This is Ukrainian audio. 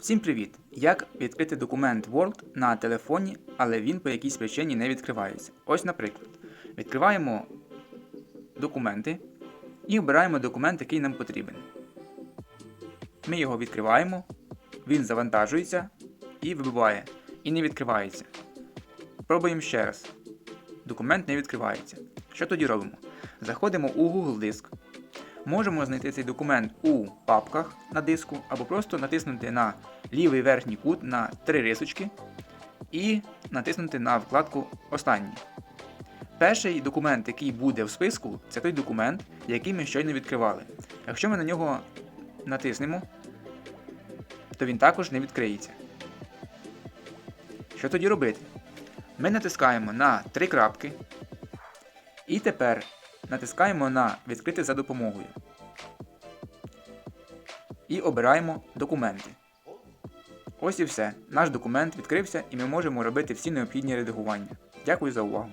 Всім привіт! Як відкрити документ Word на телефоні, але він по якійсь причині не відкривається. Ось, наприклад, відкриваємо документи і обираємо документ, який нам потрібен. Ми його відкриваємо, він завантажується і вибиває, і не відкривається. Пробуємо ще раз. Документ не відкривається. Що тоді робимо? Заходимо у Google Диск. Можемо знайти цей документ у папках на диску, або просто натиснути на лівий верхній кут на три рисочки і натиснути на вкладку Останній. Перший документ, який буде в списку, це той документ, який ми щойно відкривали. Якщо ми на нього натиснемо, то він також не відкриється. Що тоді робити? Ми натискаємо на три крапки. І тепер натискаємо на Відкрити за допомогою. І обираємо документи. Ось і все. Наш документ відкрився і ми можемо робити всі необхідні редагування. Дякую за увагу.